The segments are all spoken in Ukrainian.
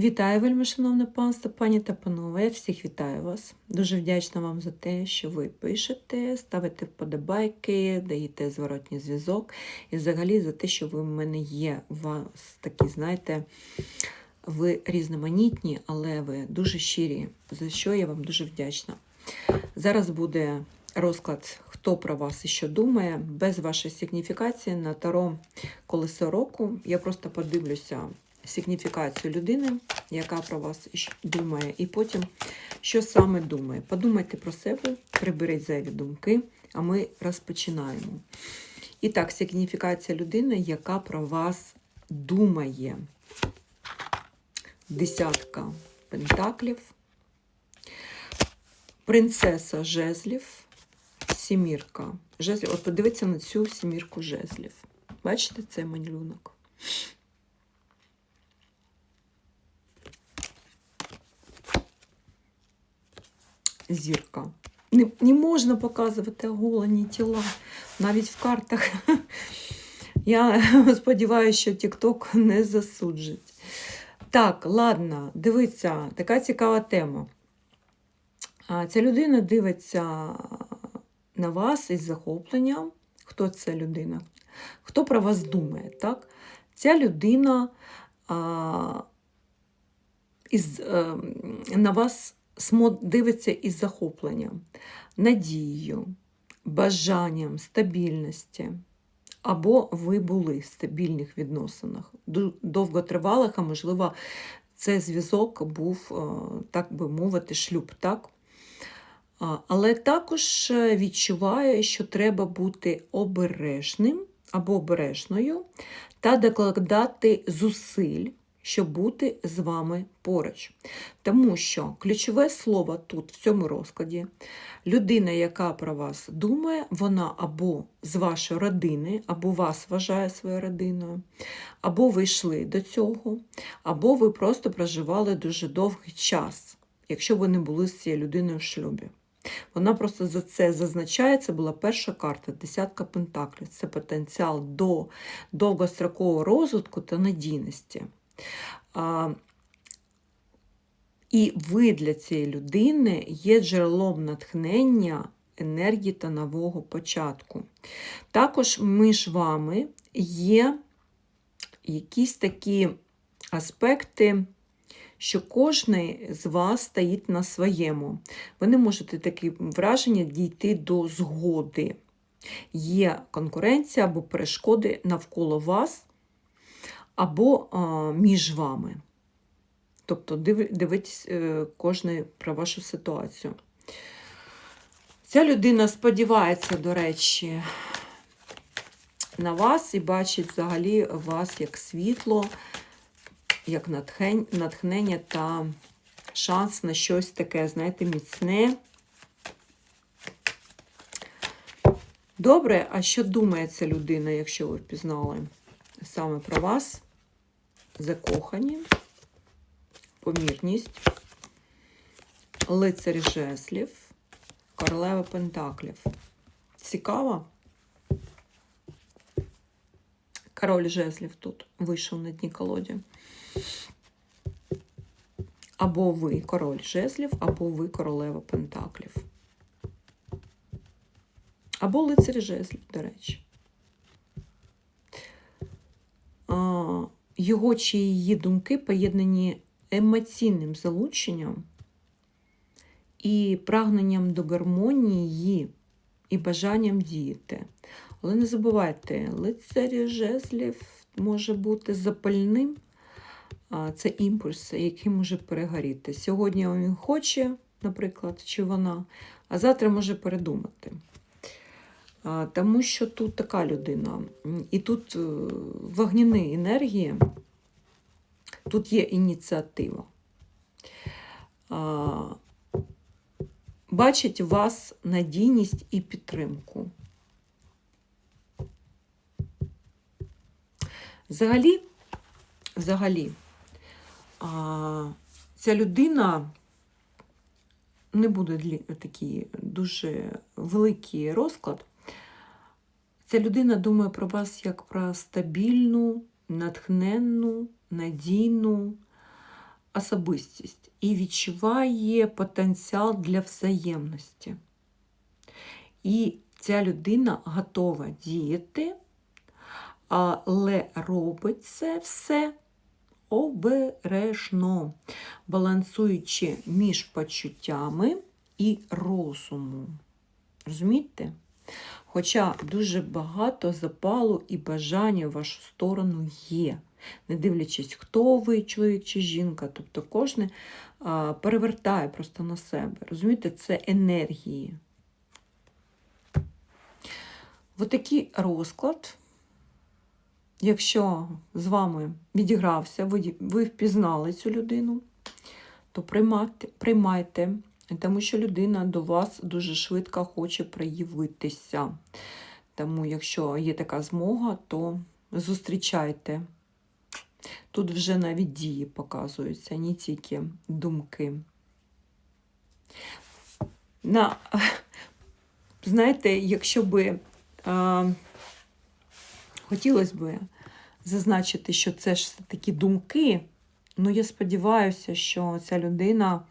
Вітаю, вельми шановне панство, пані та панове. Я всіх вітаю вас. Дуже вдячна вам за те, що ви пишете, ставите вподобайки, даєте зворотній зв'язок. І взагалі за те, що ви в мене є. У вас такі, знаєте, ви різноманітні, але ви дуже щирі, за що я вам дуже вдячна. Зараз буде розклад, хто про вас і що думає, без вашої сигніфікації на таро колесо року. Я просто подивлюся сигніфікацію людини, яка про вас думає, і потім, що саме думає. Подумайте про себе, приберіть зайві думки, а ми розпочинаємо. І так, сигніфікація людини, яка про вас думає. Десятка пентаклів, принцеса жезлів, сімірка. Жезлів. От подивіться на цю сімірку жезлів. Бачите цей малюнок? Зірка. Не, не можна показувати оголені тіла, навіть в картах. Я сподіваюся, що TikTok не засуджить. Так, ладно, дивіться, така цікава тема. А, Ця людина дивиться на вас із захопленням. Хто ця людина? Хто про вас думає? так? Ця людина а, із, е, на вас смо- дивиться із захопленням, надією, бажанням, стабільності. Або ви були в стабільних відносинах, довготривалих, а можливо, цей зв'язок був, е, так би мовити, шлюб, так? Але також е, відчуває, що треба бути обережним або обережною та докладати зусиль, щоб бути з вами поруч. Тому що ключове слово тут, в цьому розкладі, людина, яка про вас думає, вона або з вашої родини, або вас вважає своєю родиною, або ви йшли до цього, або ви просто проживали дуже довгий час, якщо ви не були з цією людиною в шлюбі. Вона просто за це зазначає, це була перша карта, десятка пентаклів. Це потенціал до довгострокового розвитку та надійності. І ви для цієї людини є джерелом натхнення, енергії та нового початку. Також між вами є якісь такі аспекти, що кожен з вас стоїть на своєму. Ви не можете таке враження дійти до згоди. Є конкуренція або перешкоди навколо вас, або між вами. Тобто диви- дивитесь е, кожний про вашу ситуацію. Ця людина сподівається, до речі, на вас і бачить взагалі вас як світло, як натхнення та шанс на щось таке, знаєте, міцне. Добре, а що думає ця людина, якщо ви впізнали саме про вас? Закохані, помірність, лицар жеслів, королева пентаклів. Цікаво? Король жезлів тут вийшов на дні колоді. Або ви король жезлів, або ви королева пентаклів. Або лицар жезлів, до речі. А, Його чи її думки поєднані емоційним залученням і прагненням до гармонії і бажанням діяти. Але не забувайте, лицарі жезлів може бути запальним. Це імпульс, який може перегоріти. Сьогодні він хоче, наприклад, чи вона, а завтра може передумати. Тому що тут така людина. І тут е, вогняні енергії, тут є ініціатива. Бачить вас надійність і підтримку. Взагалі, взагалі, ця людина не буде такий дуже великий розклад. Ця людина думає про вас як про стабільну, натхненну, надійну, особистість і відчуває потенціал для взаємності. І ця людина готова діяти, але робить це все обережно, балансуючи між почуттями і розумом. Розумієте? Хоча дуже багато запалу і бажання в вашу сторону є, не дивлячись, хто ви, чоловік чи жінка. Тобто кожен перевертає просто на себе. Розумієте, це енергії. Отакий розклад. Якщо з вами відігрався, ви, ви впізнали цю людину, то приймайте, приймайте, тому що людина до вас дуже швидко хоче проявитися. Тому, якщо є така змога, то зустрічайте. Тут вже навіть дії показуються, не тільки думки. На, знаєте, якщо би е, хотілося б зазначити, що це ж такі думки, ну я сподіваюся, що ця людина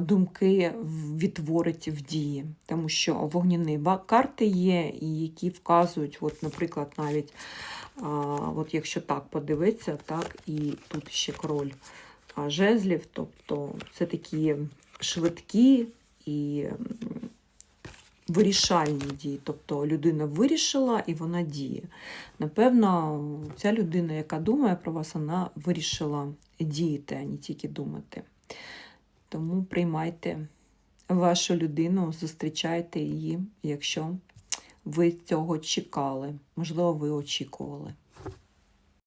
думки відтворить в дії, тому що вогняні карти є, які вказують, от, наприклад, навіть от якщо так подивитися, так, і тут ще король жезлів, тобто це такі швидкі і вирішальні дії. Тобто людина вирішила і вона діє. Напевно, ця людина, яка думає про вас, вона вирішила діяти, а не тільки думати. Тому приймайте вашу людину, зустрічайте її, якщо ви цього чекали. Можливо, ви очікували.